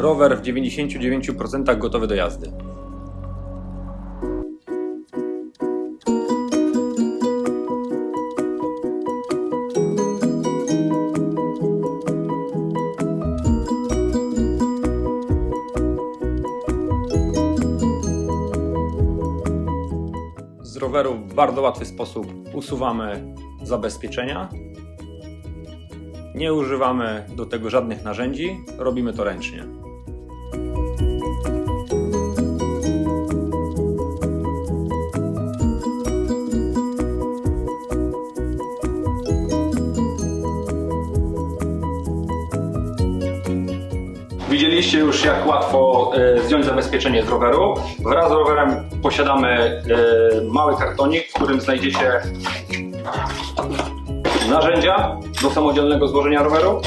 rower w 99% gotowy do jazdy. Z roweru w bardzo łatwy sposób usuwamy zabezpieczenia. Nie używamy do tego żadnych narzędzi, robimy to ręcznie. Widzieliście już, jak łatwo e, zdjąć zabezpieczenie z roweru. Wraz z rowerem posiadamy e, mały kartonik, w którym znajdziecie narzędzia do samodzielnego złożenia roweru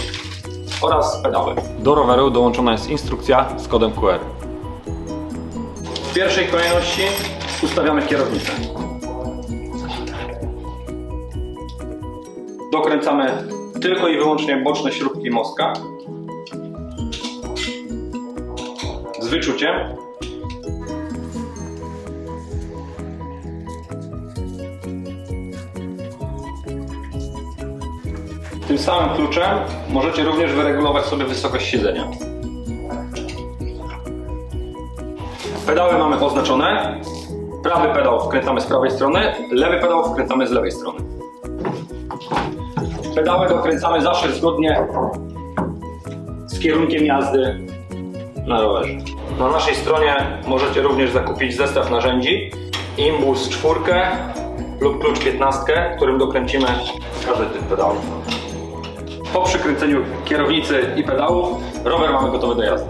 oraz pedały. Do roweru dołączona jest instrukcja z kodem QR. W pierwszej kolejności ustawiamy kierownicę. Dokręcamy tylko i wyłącznie boczne śrubki mostka wyczuciem. Tym samym kluczem możecie również wyregulować sobie wysokość siedzenia. Pedały mamy oznaczone. Prawy pedał wkręcamy z prawej strony, lewy pedał wkręcamy z lewej strony. Pedały dokręcamy zawsze zgodnie z kierunkiem jazdy na rowerze. Na naszej stronie możecie również zakupić zestaw narzędzi Imbus 4 lub klucz 15, którym dokręcimy każdy typ pedałów. Po przykręceniu kierownicy i pedałów rower mamy gotowy do jazdy.